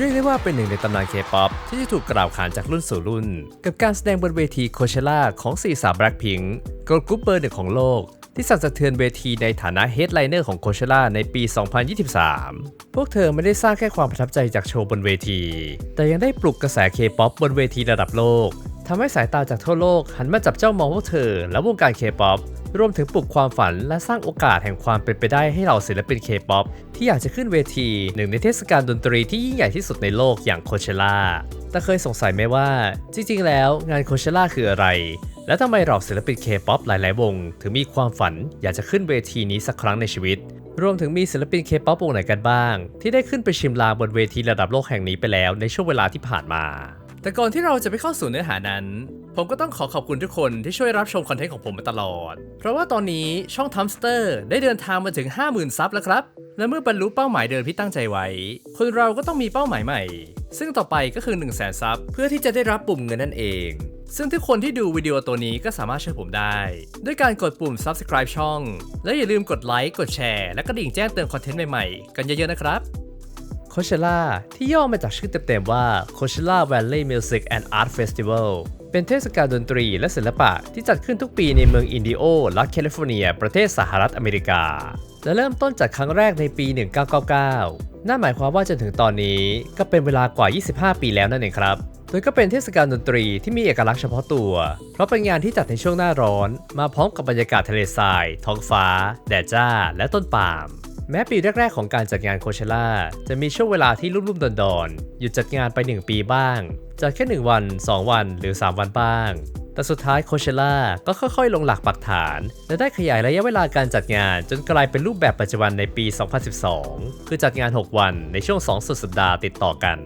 เรียกได้ว่าเป็นหนึ่งในตำนานเคป๊อปที่จะถูกกล่าวขานจากรุ่นสู่รุ่น กับการแสดงบนเวทีโคเชล่าของสี่สาวแบล็คพิงค์กรุ๊ปกรุ๊ปเบอร์หนึ่งของโลกที่สั่นสะเทือนเวทีในฐานะเฮดไลเนอร์ของโคเชล่าในปี 2023 พวกเธอไม่ได้สร้างแค่ความประทับใจจากโชว์บนเวที แต่ยังได้ปลุกกระแสเคป๊อปบนเวทีระดับโลก ทำให้สายตาจากทั่วโลกหันมาจับจ้องมองพวกเธอ และวงการเคป๊อปรวมถึงปลุกความฝันและสร้างโอกาสแห่งความเป็นไปได้ให้เหล่าศิลปินเคป๊อปที่อยากจะขึ้นเวทีหนึ่งในเทศกาลดนตรีที่ยิ่งใหญ่ที่สุดในโลกอย่างโคเชล่าแต่เคยสงสัยไหมว่า จริง ๆ แล้วงานโคเชล่าคืออะไร และทำไมเหล่าศิลปินเคป๊อปหลาย ๆ วง ถึงมีความฝันอยากจะขึ้นเวทีนี้สักครั้งในชีวิต รวมถึงมีศิลปินเคป๊อปวงไหนกันบ้าง ที่ได้ขึ้นไปชิมลางบนเวทีระดับโลกแห่งนี้ไปแล้วในช่วงเวลาที่ผ่านมา แต่ก่อนที่เราจะไปเข้าสู่เนื้อหานั้น ผมก็ต้องขอขอบคุณทุกคนที่ช่วยรับชมคอนเทนต์ของผมมาตลอด เพราะว่าตอนนี้ช่องทัมสเตอร์ได้เดินทางมาถึง 50,000 ซับแล้วครับ และเมื่อบรรลุเป้าหมายเดิมที่ตั้งใจไว้ คนเราก็ต้องมีเป้าหมายใหม่ ซึ่งต่อไปก็คือ 1 0 0 0 0แสนซับเพื่อที่จะได้รับปุ่มเงินนั่นเอง ซึ่งทุกคนที่ดูวิดีโอตัวนี้ก็สามารถช่วยผมได้ ด้วยการกดปุ่ม subscribe ช่อง และอย่าลืมกดไลค์กดแชร์และกระดิ่งแจ้งเตือนคอนเทนต์ใหม่ๆ กันเยอะๆนะครับ โคเชล่าที่ย่อมาจากชื่อเต็มๆว่า Coachella Valley Music and Art Festival เป็นเทศกาลดนตรีและศิลปะที่จัดขึ้นทุกปีในเมืองอินดิโอรัฐแคลิฟอร์เนีย ประเทศสหรัฐอเมริกา และเริ่มต้นจัดครั้งแรกในปี 1999 นั่นหมายความว่าจนถึงตอนนี้ก็เป็นเวลากว่า 25 ปีแล้วนั่นเองครับ โดยก็เป็นเทศกาลดนตรีที่มีเอกลักษณ์เฉพาะตัว เพราะเป็นงานที่จัดในช่วงหน้าร้อน มาพร้อมกับบรรยากาศทะเลทราย ท้องฟ้า แดดจ้า และต้นปาล์ม แม้ปีแรก ๆ ของการจัดงานโคเชล่าจะมีช่วงเวลาที่รุ่มๆดอนๆหยุดจัดงานไป 1 ปีบ้าง จัดแค่ 1 วัน 2 วันหรือ 3 วันบ้าง แต่สุดท้ายโคเชล่าก็ค่อยๆ ลงหลักปักฐาน และได้ขยายระยะเวลาการจัดงานจนกลายเป็นรูปแบบปัจจุบันในปี 2012 คือจัดงาน 6 วันในช่วง 2 สุดสัปดาห์ติดต่อกัน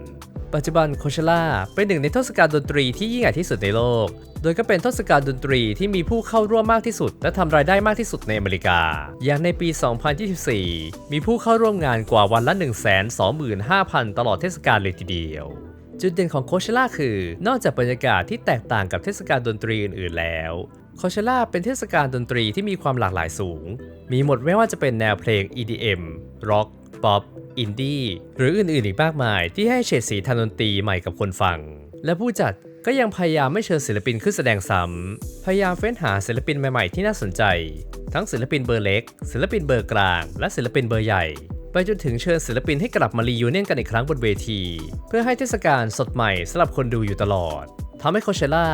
ปัจจุบันโคเชล่าเป็นหนึ่งในเทศกาลดนตรีที่ยิ่งใหญ่ที่สุดในโลก โดยก็เป็นเทศกาลดนตรีที่มีผู้เข้าร่วมมากที่สุด และทำรายได้มากที่สุดในอเมริกา อย่างในปี 2024 มีผู้เข้าร่วมงานกว่าวันละ 125,000 ตลอดเทศกาลเลยทีเดียวจุดเด่นของโคเชล่าคือ นอกจากบรรยากาศที่แตกต่างกับเทศกาลดนตรีอื่นๆแล้ว โคเชล่าเป็นเทศกาลดนตรีที่มีความหลากหลายสูง มีหมดไม่ว่าจะเป็นแนวเพลง EDM ร็อก ป๊อป อินดี้ หรืออื่นๆอีกมากมาย ที่ให้เฉดสีทางดนตรีใหม่กับคนฟัง และผู้จัดก็ยังพยายามไม่เชิญศิลปินขึ้นแสดงซ้ำ พยายามเฟ้นหาศิลปินใหม่ ๆ ที่น่าสนใจ ทั้งศิลปินเบอร์เล็ก ศิลปินเบอร์กลาง และศิลปินเบอร์ใหญ่ ไปจนถึงเชิญศิลปินให้กลับมารียูเนียนกันอีกครั้งบนเวที เพื่อให้เทศกาลสดใหม่สำหรับคนดูอยู่ตลอดทำให้โคเชล่า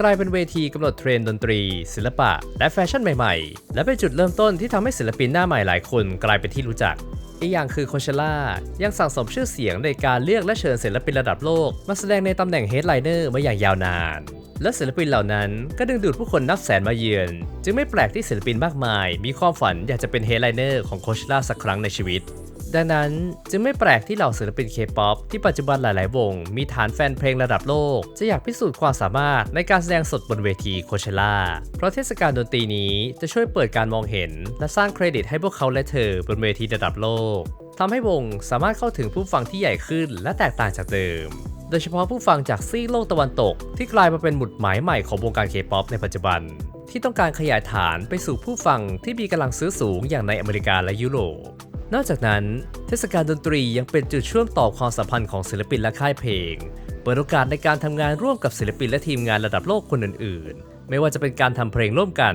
กลายเป็นเวทีกำหนดเทรนด์ดนตรี ศิลปะ และแฟชั่นใหม่ ๆ และเป็นจุดเริ่มต้นที่ทำให้ศิลปินหน้าใหม่หลายคนกลายเป็นที่รู้จัก อีกอย่างคือโคเชล่ายังสั่งสมชื่อเสียงในการเลือกและเชิญศิลปินระดับโลก มาแสดงในตำแหน่งเฮดไลเนอร์มาอย่างยาวนาน และศิลปินเหล่านั้นก็ดึงดูดผู้คนนับแสนมาเยือน จึงไม่แปลกที่ศิลปินมากมาย มีความฝันอยากจะเป็นเฮดไลเนอร์ของโคเชล่าสักครั้งในชีวิต ดังนั้นจึงไม่แปลกที่เหล่าศิลปินเคป๊อปที่ปัจจุบันหลาย ๆ วง มีฐานแฟนเพลงระดับโลก จะอยากพิสูจน์ความสามารถในการแสดงสดบนเวทีโคเชล่า เพราะเทศกาลดนตรีนี้จะช่วยเปิดการมองเห็น และสร้างเครดิตให้พวกเขาและเธอบนเวทีระดับโลกทำให้วงสามารถเข้าถึงผู้ฟังที่ใหญ่ขึ้นและแตกต่างจากเดิมโดยเฉพาะผู้ฟังจากซีโลกตะวันตก ที่กลายมาเป็นหมุดหมายใหม่ของวงการเคป๊อปในปัจจุบัน ที่ต้องการขยายฐานไปสู่ผู้ฟังที่มีกำลังซื้อสูงอย่างในอเมริกาและยุโรป นอกจากนั้นเทศกาลดนตรียังเป็นจุดเชื่อมต่อความสัมพันธ์ของศิลปินและค่ายเพลง เปิดโอกาสในการทำงานร่วมกับศิลปินและทีมงานระดับโลกคนอื่น ๆ ไม่ว่าจะเป็นการทำเพลงร่วมกัน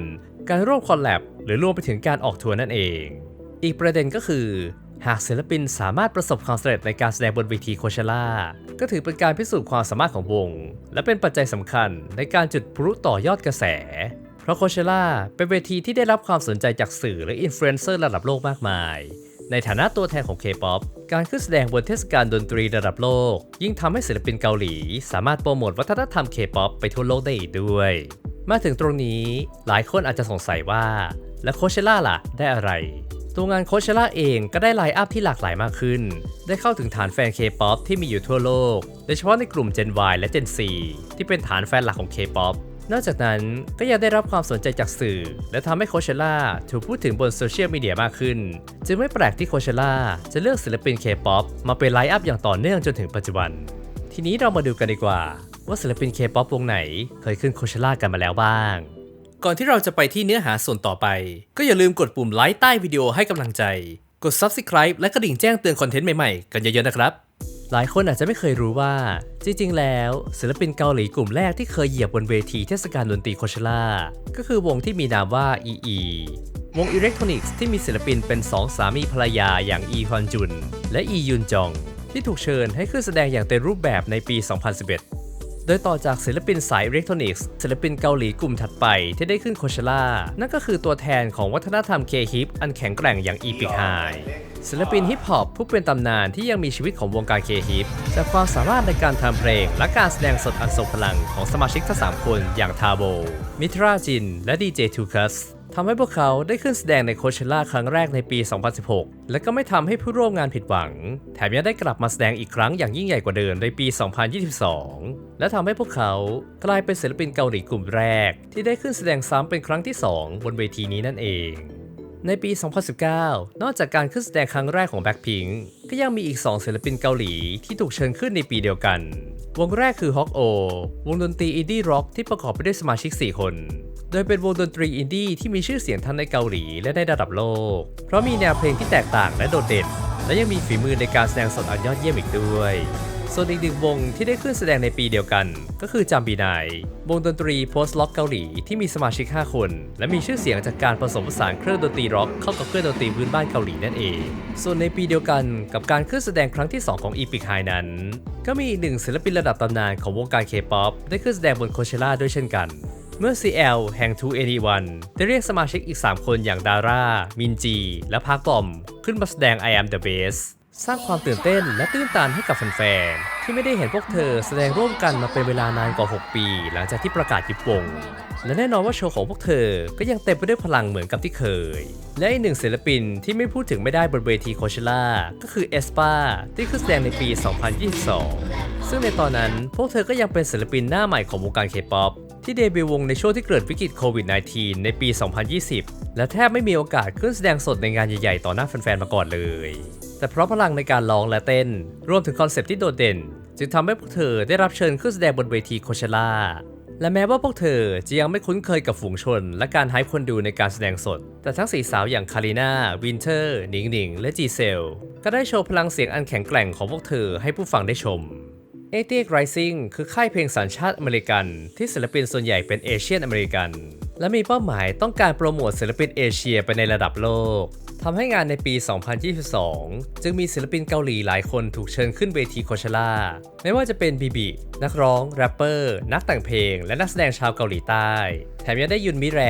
การร่วมคอลแลบหรือรวมไปถึงการออกทัวร์นั่นเอง อีกประเด็นก็คือ หากศิลปินสามารถประสบความสำเร็จในการแสดงบนเวทีโคเชล่าก็ถือเป็นการพิสูจน์ความสามารถของวง และเป็นปัจจัยสำคัญในการจุดพลุต่อยอดกระแสเพราะโคเชล่าเป็นเวทีที่ได้รับความสนใจจากสื่อและอินฟลูเอนเซอร์ระดับโลกมากมาย ในฐานะตัวแทนของ K-POP การขึ้นแสดงบนเทศกาลดนตรีระดับโลก ยิ่งทำให้ศิลปินเกาหลี สามารถโปรโมทวัฒนธรรม K-POP ไปทั่วโลกได้อีกด้วย มาถึงตรงนี้หลายคนอาจจะสงสัยว่า และโคเชล่าล่ะ ได้อะไร ตัวงานโคเชล่าเองก็ได้ไลน์อัพที่หลากหลายมากขึ้น ได้เข้าถึงฐานแฟน K-POP ที่มีอยู่ทั่วโลก โดยเฉพาะในกลุ่ม Gen Y และ Gen Z ที่เป็นฐานแฟนหลักของ K-POP นอกจากนั้นก็ยังได้รับความสนใจจากสื่อ และทำให้โคเชล่าถูกพูดถึงบนโซเชียลมีเดียมากขึ้น จึงไม่แปลกที่โคเชล่าจะเลือกศิลปิน K-POP มาเป็นไลน์อัพอย่างต่อเนื่องจนถึงปัจจุบัน ทีนี้เรามาดูกันดีกว่า ว่าศิลปิน K-POP วงไหนเคยขึ้นโคเชล่ากันมาแล้วบ้าง ก่อนที่เราจะไปที่เนื้อหาส่วนต่อไป ก็อย่าลืมกดปุ่มไลค์ใต้วิดีโอให้กำลังใจ กด Subscribe และกระดิ่งแจ้งเตือนคอนเทนต์ใหม่ๆ กันเยอะๆนะครับ หลายคนอาจจะไม่เคยรู้ว่า จริงๆ แล้ว ศิลปินเกาหลีกลุ่มแรกที่เคยเหยียบบนเวทีเทศกาลดนตรีโคเชล่า ก็คือวงที่มีนามว่า EE วงอิเล็กทรอนิกส์ที่มีศิลปินเป็นสองสามีภรรยาอย่างอีฮอนจุน และอียุนจอง ที่ถูกเชิญให้ขึ้นแสดงอย่างเต็มรูปแบบในปี 2011 โดยต่อจากศิลปินสายอิเล็กทรอนิกส์ศิลปินเกาหลีกลุ่มถัดไปที่ได้ขึ้นโคเชล่านั่นก็คือตัวแทนของวัฒนธรรมเคฮิปอันแข็งแกร่งอย่างอีพิกไฮ ศิลปินฮิปฮอปผู้เป็นตำนานที่ยังมีชีวิตของวงการเคฮิปจากความสามารถในการทำเพลง และการแสดงสดอันทรงพลังของสมาชิกทั้งสามคนอย่างทาโบ มิทราจิน และดีเจทูคัสทำให้พวกเขาได้ขึ้นแสดงในโคเชล่าครั้งแรกในปี 2016 และก็ไม่ทำให้ผู้ร่วมงานผิดหวัง แถมยังได้กลับมาแสดงอีกครั้งอย่างยิ่งใหญ่กว่าเดิมในปี 2022 และทำให้พวกเขากลายเป็นศิลปินเกาหลีกลุ่มแรก ที่ได้ขึ้นแสดงซ้ำเป็นครั้งที่ 2 บนเวทีนี้นั่นเอง ในปี 2019 นอกจากการขึ้นแสดงครั้งแรกของ Blackpink ก็ยังมีอีก 2 ศิลปินเกาหลีที่ถูกเชิญขึ้นในปีเดียวกัน วงแรกคือ Hawk O วงดนตรีอินดี้ร็อกที่ประกอบไปด้วยสมาชิก 4 คน โดยเป็นวงดนตรีอินดี้ที่มีชื่อเสียงทั้งในเกาหลีและในระดับโลก เพราะมีแนวเพลงที่แตกต่างและโดดเด่น และยังมีฝีมือในการแสดงสดอันยอดเยี่ยมอีกด้วย ส่วนอีกหนึ่งวงที่ได้ขึ้นแสดงในปีเดียวกัน ก็คือจัมบีนาย วงดนตรีโพสต์ล็อกเกาหลีที่มีสมาชิก 5 คน และมีชื่อเสียงจากการผสมผสานเครื่องดนตรีร็อกเข้ากับเครื่องดนตรีพื้นบ้านเกาหลีนั่นเอง ส่วนในปีเดียวกันกับการขึ้นแสดงครั้งที่ 2 ของ Epic High นั้น ก็มีอีกหนึ่งศิลปินระดับตำนานของวงการ K-POP ได้ขึ้นแสดงบนโคเชล่าด้วยเช่นกันเมื่อ CL แห่ง281ได้เรียกสมาชิกอีก 3 คนอย่างดาร่า มินจี และพาร์คบอม ขึ้นมาแสดง I am the best สร้างความตื่นเต้นและตื้นตันให้กับแฟนๆ ที่ไม่ได้เห็นพวกเธอแสดงร่วมกันมาเป็นเวลานานกว่า 6 ปี หลังจากที่ประกาศยุบวง และแน่นอนว่าโชว์ของพวกเธอก็ยังเต็มไปด้วยพลังเหมือนกับที่เคย และอีกหนึ่งศิลปินที่ไม่พูดถึงไม่ได้บนเวทีโคเชล่าก็คือเอสปาที่ขึ้นแสดงในปี 2022 ซึ่งในตอนนั้นพวกเธอก็ยังเป็นศิลปินหน้าใหม่ของวงการเคป๊อปที่เดบิวต์วงในช่วงที่เกิดวิกฤตโควิด -19 ในปี 2020 และแทบไม่มีโอกาสขึ้นแสดงสดในงานใหญ่ๆ ต่อหน้าแฟนๆ มาก่อนเลย แต่เพราะพลังในการร้องและเต้น รวมถึงคอนเซปต์ที่โดดเด่น จึงทำให้พวกเธอได้รับเชิญขึ้นแสดงบนเวทีโคเชล่าและแม้ว่าพวกเธอจะยังไม่คุ้นเคยกับฝูงชน และการให้คนดูในการแสดงสด แต่ทั้งสี่สาวอย่างคาริน่า วินเทอร์หนิงหนิง และจีเซล ก็ได้โชว์พลังเสียงอันแข็งแกร่งของพวกเธอให้ผู้ฟังได้ชมเอ t ิ Rising คือค่ายเพลงสัญชาติอเมริกัน ที่ศิลปินส่วนใหญ่เป็นเอเชียนอเมริกัน และมีเป้าหมายต้องการโปรโมทศิลปินเอเชียไปในระดับโลก ทำให้งานในปี 2022 จึงมีศิลปินเกาหลีหลายคนถูกเชิญขึ้นเวทีโคเชล่า ไม่ว่าจะเป็นบีบีนักร้องแรปเปอร์ นักแต่งเพลง และนักแสดงชาวเกาหลีใต้ แถมยังได้ยุนมิแร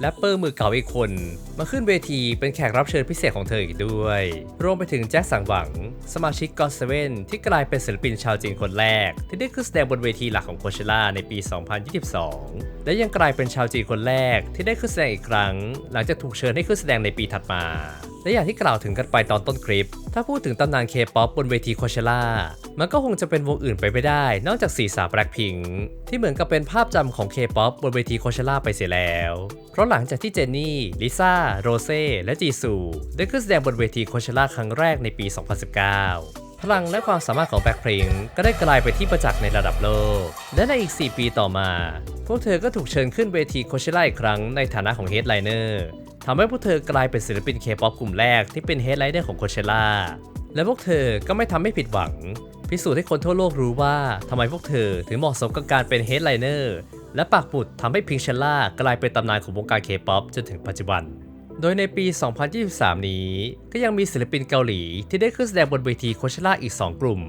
แรปเปอร์มือเก่าอีกคน มาขึ้นเวทีเป็นแขกรับเชิญพิเศษของเธออีกด้วย รวมไปถึงแจ็คสังหวัง สมาชิกก็อตเซเว่นที่กลายเป็นศิลปินชาวจีนคนแรก ที่ได้ขึ้นแสดงบนเวทีหลักของโคเชล่าในปี 2022 และยังกลายเป็นชาวจีนคนแรกที่ได้ขึ้นแสดงอีกครั้ง หลังจากถูกเชิญให้ขึ้นแสดงในปีถัดมาและอย่างที่กล่าวถึงกันไปตอนต้นคลิป ถ้าพูดถึงตำนานเคป๊อปบนเวทีโคเชล่า มันก็คงจะเป็นวงอื่นไปไม่ได้ นอกจากสีสาวแบล็คพิงที่เหมือนกับเป็นภาพจำของเคป๊อปบนเวทีโคเชล่าไปเสียแล้ว เพราะหลังจากที่เจนนี่ ลิซ่า โรเซ่ และจีซูได้ขึ้นแสดงบนเวทีโคเชล่าครั้งแรกในปี 2019พลังและความสามารถของแบ็คพิงก็ได้กลายไปที่ประจักษ์ในระดับโลก และในอีก 4 ปีต่อมา พวกเธอก็ถูกเชิญขึ้นเวทีโคเชล่าอีกครั้งในฐานะของเฮดไลเนอร์ ทำให้พวกเธอกลายเป็นศิลปินเคป๊อปกลุ่มแรกที่เป็นเฮดไลเนอร์ของโคเชล่าและพวกเธอก็ไม่ทำให้ผิดหวัง พิสูจน์ให้คนทั่วโลกรู้ว่าทำไมพวกเธอถึงเหมาะสมกับการเป็นเฮดไลเนอร์และปากปุดทำให้พิงเชลล่ากลายเป็นตำนานของวงการเคป๊อปจนถึงปัจจุบัน โดยในปี 2023 นี้ ก็ยังมีศิลปินเกาหลีที่ได้ขึ้นแสดงบนเวทีโคเชล่าอีก 2 กลุ่ม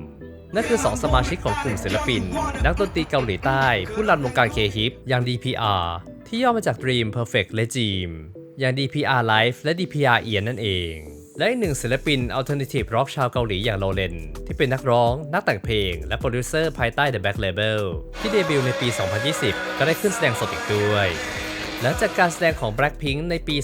นั่นคือ 2 สมาชิกของกลุ่มศิลปิน นักดนตรีเกาหลีใต้ ผู้รันวงการเคฮิปอย่าง DPR ที่ย่อมาจาก Dream Perfect และ Dream อย่าง DPR Live และ DPR เอียนนั่นเอง และอีกหนึ่งศิลปิน Alternative Rock ชาวเกาหลีอย่างโลเลน ที่เป็นนักร้อง นักแต่งเพลง และโปรดิวเซอร์ภายใต้ The Back Label ที่เดบิวต์ในปี 2020 ก็ได้ขึ้นแสดงสดอีกด้วย หลังจากการแสดงของ Blackpink ในปี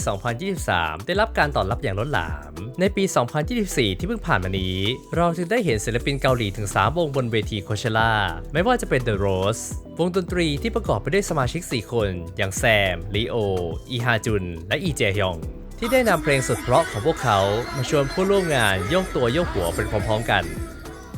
2023 ได้รับการตอบรับอย่างล้นหลาม ในปี 2024 ที่เพิ่งผ่านมานี้ เราจึงได้เห็นศิลปินเกาหลีถึง 3 วงบนเวทีโคเชล่า ไม่ว่าจะเป็น The Rose วงดนตรีที่ประกอบไปด้วยสมาชิก 4 คน อย่างแซม ลีโอ อีฮาจุน และอีเจฮยอง ที่ได้นำเพลงสุดเพราะของพวกเขา มาชวนผู้ร่วมงานโยกตัวโยกหัวเป็นพร้อมๆกัน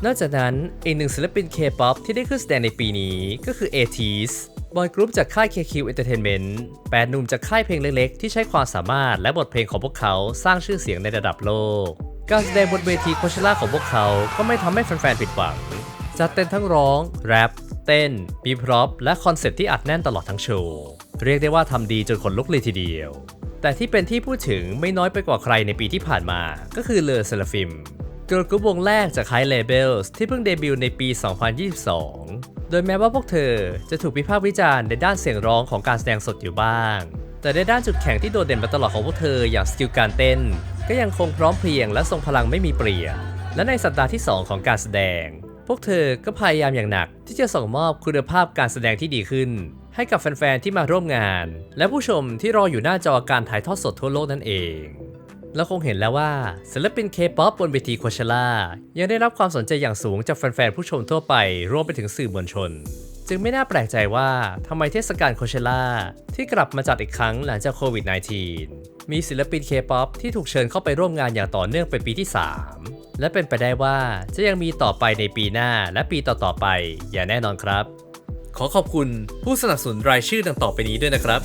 นอกจากนั้นอีกหนึ่งศิลปิน K-POP ที่ได้ขึ้นแสดงในปีนี้ก็คือ ATEEZ บอยกรุ๊ปจากค่าย KQ Entertainment แปดหนุ่มจากค่ายเพลงเล็กๆ ที่ใช้ความสามารถและบทเพลงของพวกเขาสร้างชื่อเสียงในระดับโลก การแสดงบนเวทีโคชล่าของพวกเขาก็ไม่ทำให้แฟนๆผิดหวัง จัดเต็มทั้งร้อง แรป เต้น มีพร็อพและคอนเซ็ปต์ที่อัดแน่นตลอดทั้งโชว์ เรียกได้ว่าทำดีจนขนลุกเลยทีเดียว แต่ที่เป็นที่พูดถึงไม่น้อยไปกว่าใครในปีที่ผ่านมา ก็คือเลอเซลฟิม เกิร์ลกรุ๊ปวงแรกจากไฮเลเบลส์ที่เพิ่งเดบิวต์ในปี 2022 โดยแม้ว่าพวกเธอจะถูกวิพากษ์วิจารณ์ในด้านเสียงร้องของการแสดงสดอยู่บ้าง แต่ในด้านจุดแข็งที่โดดเด่นมาตลอดของพวกเธออย่างสกิลการเต้น ก็ยังคงพร้อมเพรียงและทรงพลังไม่มีเปลี่ยน และในสัปดาห์ที่ 2 ของการแสดง พวกเธอก็พยายามอย่างหนักที่จะส่งมอบคุณภาพการแสดงที่ดีขึ้น ให้กับแฟนๆที่มาร่วมงาน และผู้ชมที่รออยู่หน้าจอการถ่ายทอดสดทั่วโลกนั่นเอง เราคงเห็นแล้วว่าศิลปินเคป๊อปบนเวทีโคเชล่ายังได้รับความสนใจอย่างสูงจากแฟนๆผู้ชมทั่วไป รวมไปถึงสื่อมวลชน จึงไม่น่าแปลกใจว่าทำไมเทศกาลโคเชล่าที่กลับมาจัดอีกครั้งหลังจากโควิด -19 มีศิลปินเคป๊อปที่ถูกเชิญเข้าไปร่วมงานอย่างต่อเนื่องเป็นปีที่ 3 และเป็นไปได้ว่าจะยังมีต่อไปในปีหน้าและปีต่อๆไป อย่างแน่นอนครับ ขอขอบคุณผู้สนับสนุนรายชื่อดังต่อไปนี้ด้วยนะครับ